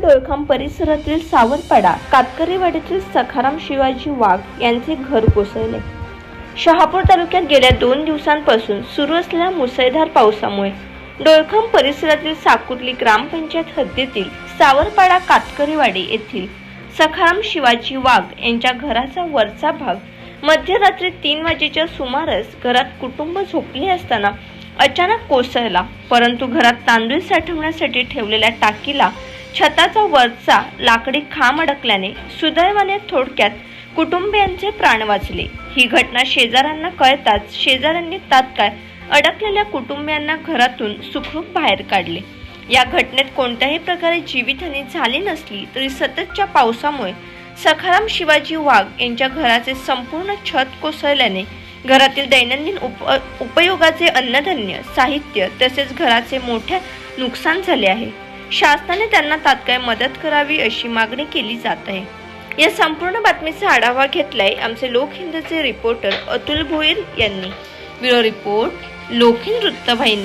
डोळखाम परिसरातील सावरपाडा कातकरीवाडीतील सखाराम शिवाजी वाघ यांचे घर कोसळले. शहापूर तालुक्यात गेल्या दोन दिवसांपासून सुरू असलेल्या मुसळधार पावसामुळे डोळखाम परिसरातील साकुर्ली ग्रामपंचायत हद्दीतील सावरपाडा कातकरीवाडी येथील सखाराम शिवाजी वाघ यांच्या घराचा वरचा भाग मध्यरात्री तीन वाजेच्या सुमारास घरात कुटुंब झोपले असताना अचानक कोसळला परंतु घरात तांदूळ साठवण्यासाठी ठेवलेल्या टाकीला छताचा वरचा लाकडी खांब अडकल्याने सुदैवाने थोडक्यात कुटुंबियांचे प्राण वाचले. ही घटना शेजाऱ्यांना कळताच शेजाऱ्यांनी तात्काळ अडकलेल्या कुटुंबियांना घरातून सुखरूप बाहेर काढले. या घटनेत कोणत्याही प्रकारे जीवितहानी झाली नसली तरी सततच्या पावसामुळे सखाराम शिवाजी वाघ यांच्या घराचे संपूर्ण छत कोसळल्याने घरातील दैनंदिन उप उपयोगाचे अन्नधान्य साहित्य तसेच घराचे मोठे नुकसान झाले आहे. शासनाने त्यांना तात्काळ मदत करावी अशी मागणी केली जात आहे. या संपूर्ण बातमीचा आढावा घेतलाय आमचे लोकहिंदचे रिपोर्टर अतुल भोईर यांनी. ब्युरो रिपोर्ट लोकहिंद वृत्तवाहिनी.